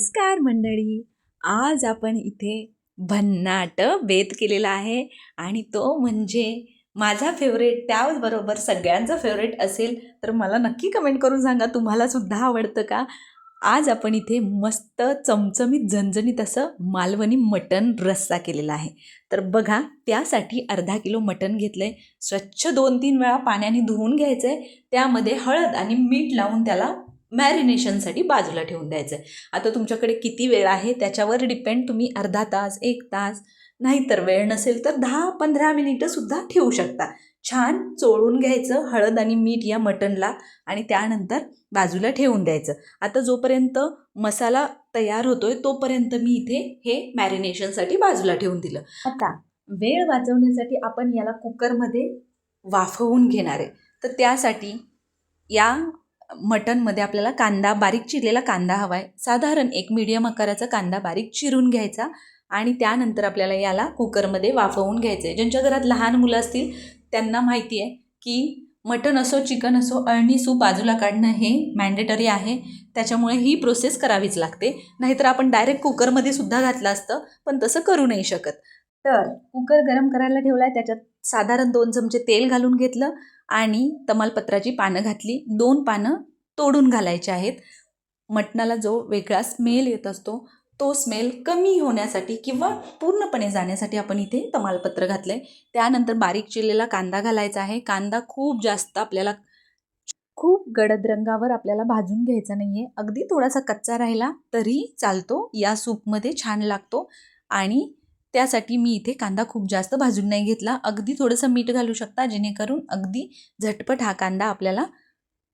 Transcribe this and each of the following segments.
नमस्कार मंडळी. आज आपण इथे भन्नाट बेत केलेला आहे आणि तो म्हणजे माझा फेवरेट त्याचबरोबर सगळ्यांचा फेवरेट असेल तर मला नक्की कमेंट करून सांगा तुम्हालासुद्धा आवडतं का? आज आपण इथे मस्त चमचमीत झणझणीत असं मालवणी मटण रस्सा केलेला आहे. तर बघा त्यासाठी अर्धा किलो मटण घेतलं आहे स्वच्छ दोन तीन वेळा पाण्याने धुवून घ्यायचं आहे त्यामध्ये हळद आणि मीठ लावून त्याला मॅरिनेशनसाठी बाजूला ठेवून द्यायचं आहे आता तुमच्याकडे किती वेळ आहे? त्याच्यावर डिपेंड तुम्ही अर्धा तास एक तास नाहीतर वेळ नसेल तर दहा पंधरा मिनिटंसुद्धा ठेवू शकता. छान चोळून घ्यायचं हळद आणि मीठ या मटणला आणि त्यानंतर बाजूला ठेवून द्यायचं. आता जोपर्यंत मसाला तयार होतोय तोपर्यंत मी इथे हे मॅरिनेशनसाठी बाजूला ठेवून दिलं. आता वेळ वाचवण्यासाठी आपण याला कुकरमध्ये वाफवून घेणार आहे. तर त्यासाठी या मटनमध्ये आपल्याला कांदा बारीक चिरलेला कांदा हवा आहे साधारण एक मीडियम आकाराचा कांदा बारीक चिरून घ्यायचा आणि त्यानंतर आपल्याला याला कुकरमध्ये वाफवून घ्यायचं आहे ज्यांच्या घरात लहान मुलं असतील त्यांना माहिती आहे की मटन असो चिकन असो अळणी सूप बाजूला काढणं हे मॅन्डेटरी आहे. त्याच्यामुळे ही प्रोसेस करावीच लागते. नाहीतर आपण डायरेक्ट कुकरमध्ये सुद्धा घातलं असतं पण तसं करू नाही शकत. तर कुकर गरम करायला ठेवला आहे त्याच्यात साधारण दोन चमचे तेल घालून घेतलं. आणि तमालपत्राची पानं घातली. दोन पानं तोडून घालायचे आहेत. मटणाला जो वेगळा स्मेल येत असतो तो स्मेल कमी होण्यासाठी किंवा पूर्णपणे जाण्यासाठी आपण इथे तमालपत्र घातलं आहे त्यानंतर बारीक चिरलेला कांदा घालायचा आहे. कांदा खूप जास्त आपल्याला खूप गडद रंगावर आपल्याला भाजून घ्यायचा नाही आहे अगदी थोडासा कच्चा राहिला तरी चालतो. या सूपमध्ये छान लागतो. आणि त्यासाठी मी इथे कांदा खूप जास्त भाजून नाही घेतला. अगदी थोडंसं मीठ घालू शकता जेणेकरून अगदी झटपट हा कांदा आपल्याला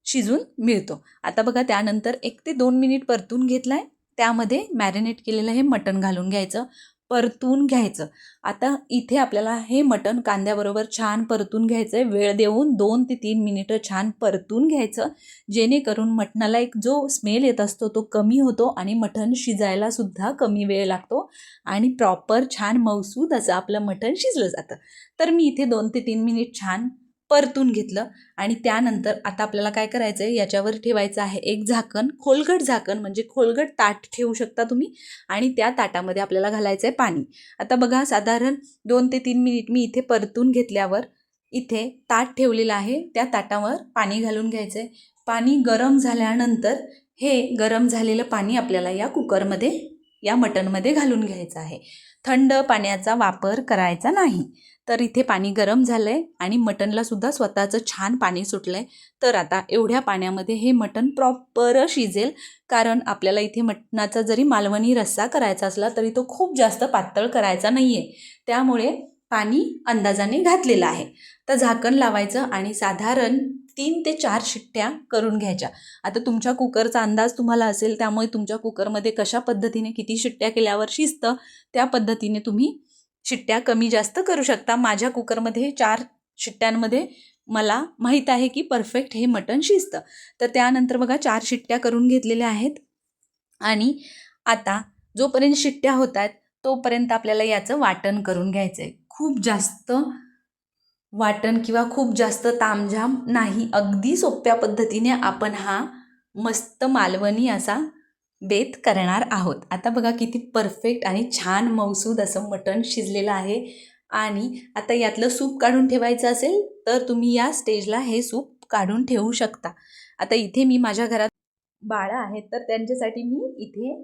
शिजून मिळतो. आता बघा त्यानंतर एक ते दोन मिनिट परतून घेतला आहे त्यामध्ये मॅरिनेट केलेलं हे मटण घालून घ्यायचं. परतून घ्यायचं. आता इथे आपल्याला हे मटण कांद्याबरोबर छान परतून घ्यायचं आहे वेळ देऊन दोन ते तीन मिनिटं छान परतून घ्यायचं. जेणेकरून मटणाला एक जो स्मेल येत असतो तो कमी होतो आणि मटण शिजायलासुद्धा कमी वेळ लागतो आणि प्रॉपर छान मौसूद असं आपलं मटण शिजलं जातं. तर मी इथे दोन ते तीन मिनिट छान परतून घेतलं आणि त्यानंतर आता आपल्याला काय करायचं आहे याच्यावर ठेवायचं आहे एक झाकण खोलगट झाकण म्हणजे खोलगट ताट ठेवू शकता तुम्ही आणि त्या ताटामध्ये आपल्याला घालायचं आहे पाणी. आता बघा साधारण दोन ते तीन मिनिट मी इथे परतून घेतल्यावर इथे ताट ठेवलेलं आहे. त्या ताटावर पाणी घालून घ्यायचं आहे पाणी गरम झाल्यानंतर हे गरम झालेलं पाणी आपल्याला या कुकरमध्ये या मटणमध्ये घालून घ्यायचं आहे. थंड पाण्याचा वापर करायचा नाही. तर इथे पाणी गरम झालं आहे आणि मटणलासुद्धा स्वतःचं छान पाणी सुटलं आहे तर आता एवढ्या पाण्यामध्ये हे मटण प्रॉपर शिजेल. कारण आपल्याला इथे मटणाचा जरी मालवणी रस्सा करायचा असला तरी तो खूप जास्त पातळ करायचा नाही आहे त्यामुळे पाणी अंदाजाने घातलेलं आहे. तर झाकण लावायचं आणि साधारण तीन ते चार शिट्ट्या करून घ्यायच्या. आता तुमच्या कुकरचा अंदाज तुम्हाला असेल त्यामुळे तुमच्या कुकरमध्ये कशा पद्धतीने किती शिट्ट्या केल्यावर शिजतं त्या पद्धतीने तुम्ही शिट्ट्या कमी जास्त करू शकता. माझ्या कुकरमध्ये चार शिट्ट्यांमध्ये मला माहीत आहे की परफेक्ट हे मटण शिजतं. तर त्यानंतर बघा चार शिट्ट्या करून घेतलेल्या आहेत. आणि आता जोपर्यंत शिट्ट्या होत आहेत तोपर्यंत आपल्याला याचं वाटण करून घ्यायचं आहे खूप जास्त वाटण किंवा खूप जास्त तामझाम नाही. अगदी सोप्या पद्धतीने आपण हा मस्त मालवणी असा बेत करणार आहोत. आता बघा किती परफेक्ट आणि छान मौसूद असं मटण शिजलेलं आहे. आणि आता यातलं सूप काढून ठेवायचं असेल तर तुम्ही या स्टेजला हे सूप काढून ठेवू शकता. आता इथे मी माझ्या घरात बाळं आहेत तर त्यांच्यासाठी मी इथे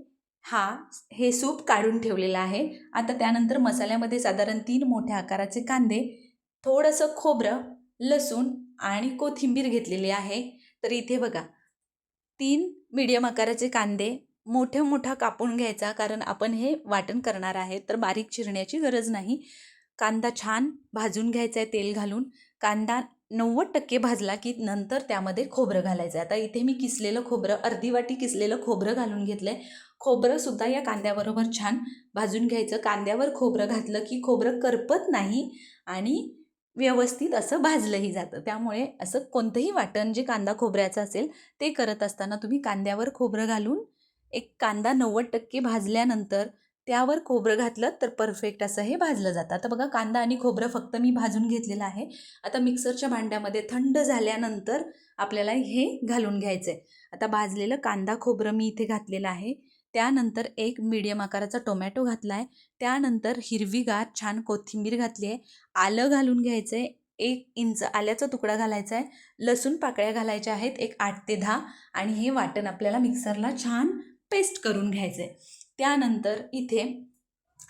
हा हे सूप काढून ठेवलेलं आहे. आता त्यानंतर मसाल्यामध्ये साधारण तीन मोठ्या आकाराचे कांदे थोडंसं खोबरं लसूण आणि कोथिंबीर घेतलेली आहे. तर इथे बघा तीन मीडियम आकाराचे कांदे मोठे मोठा कापून घ्यायचा कारण आपण हे वाटण करणार आहे तर बारीक चिरण्याची गरज नाही. कांदा छान भाजून घ्यायचा आहे तेल घालून. कांदा नव्वद टक्के भाजला की नंतर त्यामध्ये खोबरं घालायचं आहे आता इथे मी किसलेलं खोबरं अर्धी वाटी किसलेलं खोबरं घालून घेतलं आहे खोबरंसुद्धा या कांद्याबरोबर छान भाजून घ्यायचं. कांद्यावर खोबरं घातलं की खोबरं करपत नाही आणि व्यवस्थित असं भाजलंही जातं. त्यामुळे असं कोणतंही वाटण जे कांदा खोबऱ्याचं असेल ते करत असताना तुम्ही कांद्यावर खोबरं घालून एक कांदा नव्वद टक्के भाजल्यानंतर त्यावर खोबरं घातलं तर परफेक्ट असं हे भाजलं जातं. आता बघा कांदा आणि खोबरं फक्त मी भाजून घेतलेलं आहे. आता मिक्सरच्या भांड्यामध्ये थंड झाल्यानंतर आपल्याला हे घालून घ्यायचं आहे आता भाजलेलं कांदा खोबरं मी इथे घातलेलं आहे. त्यानंतर एक मीडियम आकाराचा टोमॅटो घातला आहे त्यानंतर हिरवीगार छान कोथिंबीर घातली आहे. आलं घालून घ्यायचं आहे एक इंच आल्याचा तुकडा घालायचा आहे लसूण पाकळ्या घालायच्या आहेत एक आठ ते दहा. आणि हे वाटण आपल्याला मिक्सरला छान पेस्ट करून घ्यायचं आहे त्यानंतर इथे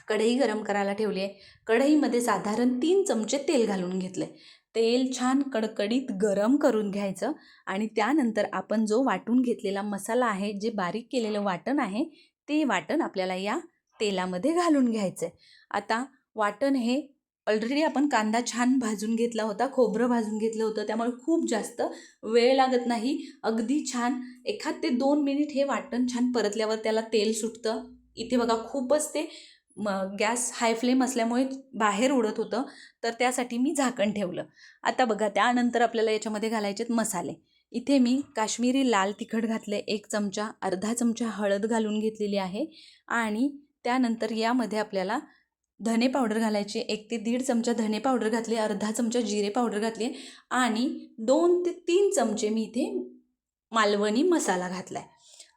कढई गरम करायला ठेवली आहे कढईमध्ये साधारण तीन चमचे तेल घालून घेतलं आहे तेल छान कडकडीत गरम करून घ्यायचं आणि त्यानंतर आपण जो वाटून घेतलेला मसाला आहे जे बारीक केलेलं वाटण आहे ते वाटण आपल्याला या तेलामध्ये घालून घ्यायचं आहे आता वाटण हे ऑलरेडी आपण कांदा छान भाजून घेतला होता खोबरं भाजून घेतलं होतं त्यामुळे खूप जास्त वेळ लागत नाही. अगदी छान एखाद ते दोन मिनिट हे वाटण छान परतल्यावर त्याला तेल सुटतं. इथे बघा खूपच ते म गॅस हाय फ्लेम असल्यामुळे बाहेर उडत होतं तर त्यासाठी मी झाकण ठेवलं. आता बघा त्यानंतर आपल्याला याच्यामध्ये घालायचे आहेत मसाले. इथे मी काश्मीरी लाल तिखट घातले एक चमचा अर्धा चमचा हळद घालून घेतलेली आहे आणि त्यानंतर यामध्ये आपल्याला धने पावडर घालायची एक ते दीड चमचा धने पावडर घातली अर्धा चमचा जिरे पावडर घातली आणि दोन ते तीन चमचे मी इथे मालवणी मसाला घातला आहे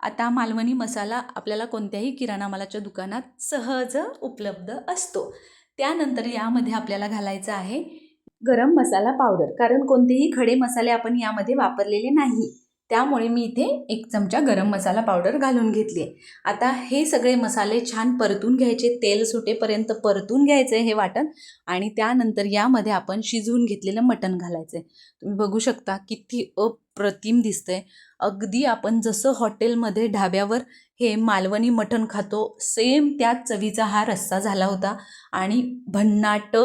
आता मालवणी मसाला आपल्याला कोणत्याही किराणा मालाच्या दुकानात सहज उपलब्ध असतो. त्यानंतर यामध्ये आपल्याला घालायचं आहे गरम मसाला पावडर. कारण कोणतेही खडे मसाले आपण यामध्ये वापरलेले नाही. त्यामुळे मी इथे एक चमचा गरम मसाला पावडर घालून घेतली आहे. आता हे सगळे मसाले छान परतून घ्यायचे तेल सुटेपर्यंत परतून घ्यायचं हे वाटण आणि त्यानंतर यामध्ये आपण शिजवून घेतलेलं मटण घालायचं आहे तुम्ही बघू शकता किती अप्रतिम दिसतंय. अगदी आपण जसं हॉटेलमध्ये ढाब्यावर हे मालवणी मटण खातो सेम त्याच चवीचा हा रस्सा झाला होता आणि भन्नाट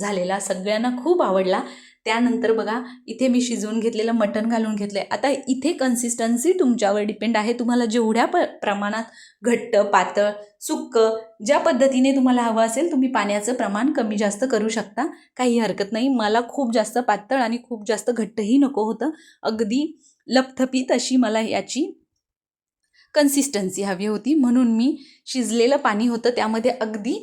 झालेला सगळ्यांना खूप आवडला. त्यानंतर बघा इथे मी शिजवून घेतलेलं मटण घालून घेतलं आहे आता इथे कन्सिस्टन्सी तुमच्यावर डिपेंड आहे. तुम्हाला जेवढ्या प प्रमाणात घट्ट पातळ सुक्क ज्या पद्धतीने तुम्हाला हवं असेल तुम्ही पाण्याचं प्रमाण कमी जास्त करू शकता. काही हरकत नाही. मला खूप जास्त पातळ आणि खूप जास्त घट्टही नको होतं. अगदी लपथपीत अशी मला याची कन्सिस्टन्सी हवी होती. म्हणून मी शिजलेलं पाणी होतं. त्यामध्ये अगदी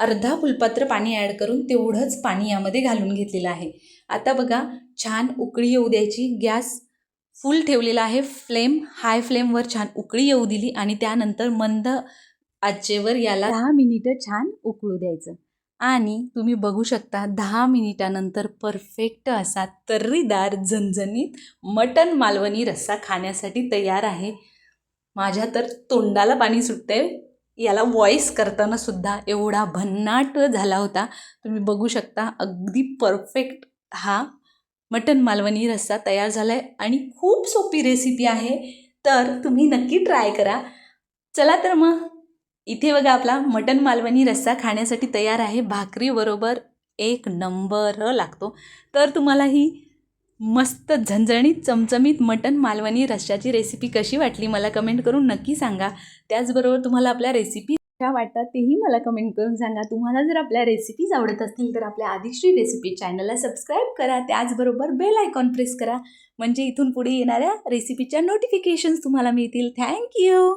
अर्धा फुलपात्र पाणी ॲड करून तेवढंच पाणी यामध्ये घालून घेतलेलं आहे. आता बघा छान उकळी येऊ द्यायची. गॅस फुल ठेवलेला आहे. फ्लेम हाय फ्लेमवर छान उकळी येऊ दिली आणि त्यानंतर मंद आचेवर याला दहा मिनिटं छान उकळू द्यायचं. आणि तुम्ही बघू शकता दहा मिनिटानंतर परफेक्ट असा तर्रीदार झणझणीत मटन मालवणी रस्सा खाण्यासाठी तयार आहे. माझ्या तर तोंडाला पाणी सुटतंय. याला व्हॉईस करताना सुद्धा एवढा भन्नाट झाला होता. तुम्ही बघू शकता अगदी परफेक्ट हा मटन मालवणी रस्सा तयार झाला आहे आणि खूप सोपी रेसिपी आहे. तर तुम्ही नक्की ट्राय करा. चला तर मग इथे बघा आपला मटन मालवणी रस्सा खाण्यासाठी तयार आहे. भाकरीबरोबर एक नंबर लागतो. तर तुम्हाला ही मस्त झणझणीत चमचमीत मटन मालवणी रश्श्याची रेसिपी कशी वाटली मला कमेंट करून नक्की सांगा. त्याचबरोबर तुम्हाला आपल्या रेसिपी कशा वाटतात तेही मला कमेंट करून सांगा. तुम्हाला जर आपल्या रेसिपीज आवडत असतील तर आपल्या आदिश्री रेसिपी चॅनलला सबस्क्राईब करा. त्याचबरोबर बेल आयकॉन प्रेस करा. म्हणजे इथून पुढे येणाऱ्या रेसिपीच्या नोटिफिकेशन्स तुम्हाला मिळतील. थँक्यू